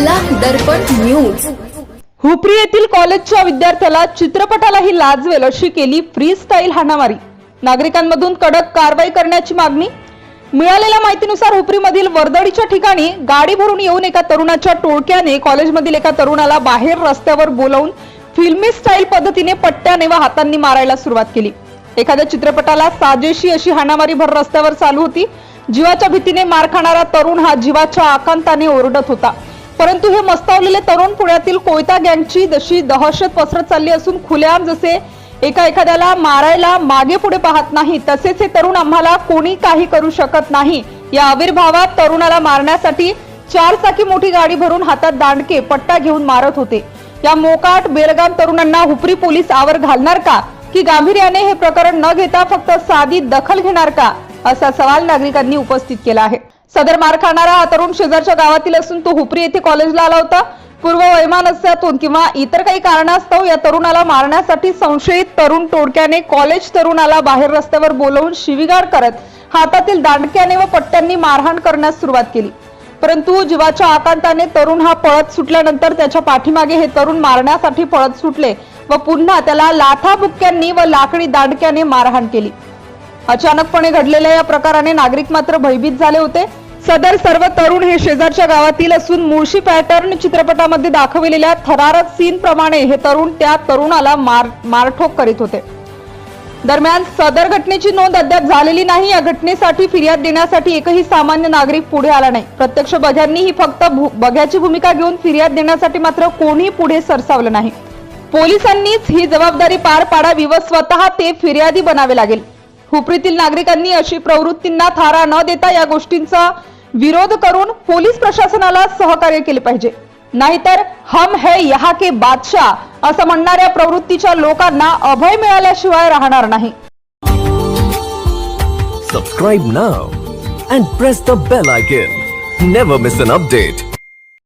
दर्पण news. Hupari येथील कॉलेजच्या विद्यार्थ्याला चित्रपटालाही लाजवेल अशी केली फ्री स्टाईल हाणामारी. नागरिकांमधून कडक कारवाई करण्याची मागणी. मिळालेल्या माहितीनुसार हुपरीमधील वर्दळीच्या ठिकाणी गाडी भरून येऊन एका तरुणाच्या टोळक्याने कॉलेजमधील एका तरुणाला बाहेर रस्त्यावर बोलावून फिल्मी स्टाईल पद्धतीने पट्ट्याने व हातांनी मारायला सुरुवात केली. एखाद्या चित्रपटाला साजेशी अशी हाणामारी भर रस्त्यावर चालू होती. जीवाच्या भीतीने मार खाणारा तरुण हा जीवाच्या आकांताने ओरडत होता. परंतु हे मस्तावलेले तरुण पुण्यातील कोयता गँगची जशी दहशत पसरत चालली असून खुलेआम जसे एका एखाद्याला मारायला मागे पुढे पाहत नाही तसेच हे तरुण आम्हाला कोणी काही करू शकत नाही. या आविर्भावात तरुणाला मारण्यासाठी चार चाकी मोठी गाडी भरून हातात दांडके पट्टा घेऊन मारत होते. या मोकाट बेलगाम तरुणांना हुपरी पोलीस आवर घालणार का? की गांभीर्याने हे प्रकरण न घेता फक्त साधी दखल घेणार का? असा सवाल नागरिकांनी उपस्थित केला आहे. सदर मार खाणारा हा तरुण शेजारच्या गावातील असून तो हुपरी येथे कॉलेजला आला होता. पूर्व वैमानस्यातून किंवा इतर काही कारणास्तव या तरुणाला मारण्यासाठी संशयित तरुण टोडक्याने कॉलेज तरुणाला बाहेर रस्त्यावर बोलवून शिवीगाळ करत हातातील दांडक्याने व पट्ट्यांनी मारहाण करण्यास सुरुवात केली. परंतु जीवाच्या आकांताने तरुण हा पळत सुटल्यानंतर त्याच्या पाठीमागे हे तरुण मारण्यासाठी पळत सुटले व पुन्हा त्याला लाथाबुक्क्यांनी व लाकडी दांडक्याने मारहाण केली. अचानकपणे घडलेल्या या प्रकाराने नागरिक मात्र भयभीत झाले होते. सदर सर्व तरुण हे शेजारच्या गावातील असून मुळशी पॅटर्न चित्रपटामध्ये दाखविलेल्या थरारक सीन प्रमाणे हे तरुण त्या तरुणाला मार मारठोक करीत होते. दरम्यान सदर घटनेची नोंद अद्याप झालेली नाही. या घटनेसाठी फिर्याद देण्यासाठी एकही सामान्य नागरिक पुढे आला नाही. प्रत्यक्ष बघ्यांनी ही फक्त भू- बघ्याची भूमिका घेऊन फिर्याद देण्यासाठी मात्र कोणी पुढे सरसावलं नाही. पोलिसांनीच ही जबाबदारी पार पाडावी व स्वतः ते फिर्यादी बनावे लागेल. खोपरीतील नागरिकांनी अशी प्रवृत्तींना थारा न देता या गोष्टींचा विरोध करून पोलीस प्रशासनाला सहकार्य केले पाहिजे. नाहीतर हम है यहा के बादशाह असं म्हणणाऱ्या प्रवृत्तीच्या लोकांना अभय मिळाल्याशिवाय राहणार नाही. Subscribe now and press the bell icon never miss an update